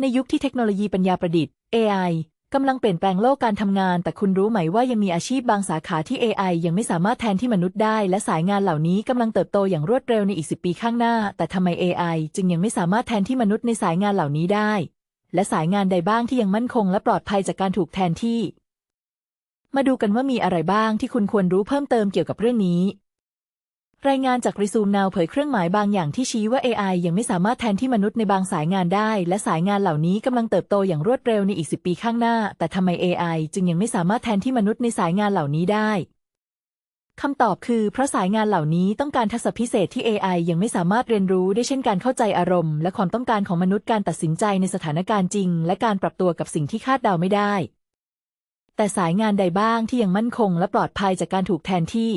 ในยุคที่เทคโนโลยีปัญญาประดิษฐ์ AI กำลังเปลี่ยนแปลงโลกการทำงาน แต่คุณรู้ไหมว่ายังมีอาชีพบางสาขาที่ AI ยังไม่สามารถแทนที่มนุษย์ได้ และสายงานเหล่านี้กำลังเติบโตอย่างรวดเร็วในอีก 10 ปีข้างหน้า แต่ทำไม AI จึงยังไม่สามารถแทนที่มนุษย์ในสายงานเหล่านี้ได้ และสายงานใดบ้างที่ยังมั่นคง และปลอดภัยจากการถูกแทนที่ มาดูกันว่ามีอะไรบ้างที่คุณควรรู้เพิ่มเติมเกี่ยวกับเรื่องนี้ รายงานจาก Resume Now เผยเครื่องหมายบางอย่างที่ชี้ว่า AI ยังไม่สามารถแทนที่มนุษย์ในบางสายงานได้ และสายงานเหล่านี้กำลังเติบโตอย่างรวดเร็วในอีก 10 ปีข้างหน้า แต่ทำไม AI จึงยังไม่สามารถแทนที่มนุษย์ในสายงานเหล่านี้ได้คำตอบคือเพราะสายงานเหล่านี้ต้องการทักษะพิเศษที่ AI ยังไม่สามารถเรียนรู้ได้เช่นการเข้าใจอารมณ์ และความต้องการของมนุษย์การตัดสินใจในสถานการณ์จริง และการปรับตัวกับสิ่งที่คาดเดาไม่ได้ แต่สายงานใดบ้างที่ยังมั่นคง และปลอดภัยจากการถูกแทนที่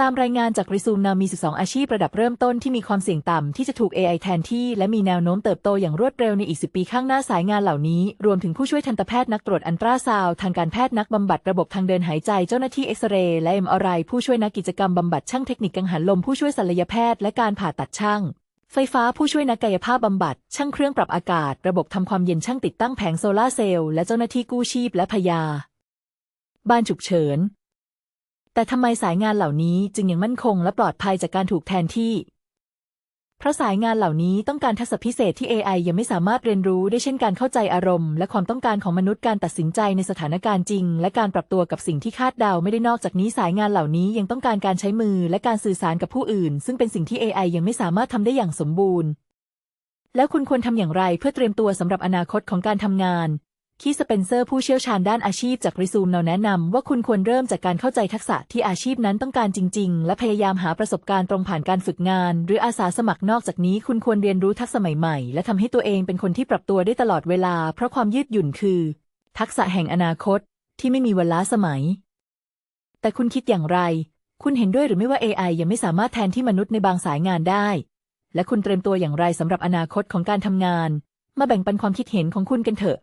ตามรายงานจากริซูมนามี 12 อาชีพระดับเริ่มต้นที่มีความเสี่ยงต่ำที่จะถูก AI แทนที่ และมีแนวโน้มเติบโตอย่างรวดเร็วในอีก 10 ปีข้างหน้าสายงานเหล่านี้ รวมถึงผู้ช่วยทันตแพทย์นักตรวจอันตราซาวทางการแพทย์นักบำบัดระบบทางเดินหายใจเจ้าหน้าที่เอ็กซเรย์และ MRI ผู้ช่วยนักกิจกรรมบำบัดช่างเทคนิคกังหันลมผู้ช่วยศัลยแพทย์และการผ่าตัดช่างไฟฟ้าผู้ช่วยนักกายภาพบำบัด ช่างเครื่องปรับอากาศ ระบบทำความเย็นช่างติดตั้งแผงโซลาเซลล์และเจ้าหน้าที่กู้ชีพและพยา บ้านฉุกเฉิน แต่ทำไมสายงานเหล่านี้จึงยังมั่นคงและปลอดภัยจากการถูกแทนที่ เพราะสายงานเหล่านี้ต้องการทักษะพิเศษที่ AI ยังไม่สามารถเรียนรู้ได้เช่นการเข้าใจอารมณ์ และความต้องการของมนุษย์การตัดสินใจในสถานการณ์จริง และการปรับตัวกับสิ่งที่คาดเดาไม่ได้นอกจากนี้สายงานเหล่านี้ยังต้องการการใช้มือและการสื่อสารกับผู้อื่น ซึ่งเป็นสิ่งที่ AI ยังไม่สามารถทำได้อย่างสมบูรณ์แล้วคุณควรทำอย่างไรเพื่อเตรียมตัวสำหรับอนาคตของการทำงาน คีสเปนเซอร์ผู้เชี่ยวชาญด้านอาชีพจากริซูมเนาแนะนำว่าคุณควรเริ่มจากการเข้าใจทักษะที่อาชีพนั้นต้องการจริง ๆ และพยายามหาประสบการณ์ตรงผ่านการฝึกงาน หรืออาสาสมัครนอกจากนี้ คุณควรเรียนรู้ทักษะใหม่ๆ และทำให้ตัวเองเป็นคนที่ปรับตัวได้ตลอดเวลา เพราะความยืดหยุ่นคือ ทักษะแห่งอนาคต ที่ไม่มีวันล้าสมัย แต่คุณคิดอย่างไร คุณเห็นด้วยหรือไม่ว่า AI ยังไม่สามารถแทนที่มนุษย์ในบางสายงานได้ และคุณเตรียมตัวอย่างไรสำหรับอนาคตของการทำงาน มาแบ่งปันความคิดเห็นของคุณกันเถอะ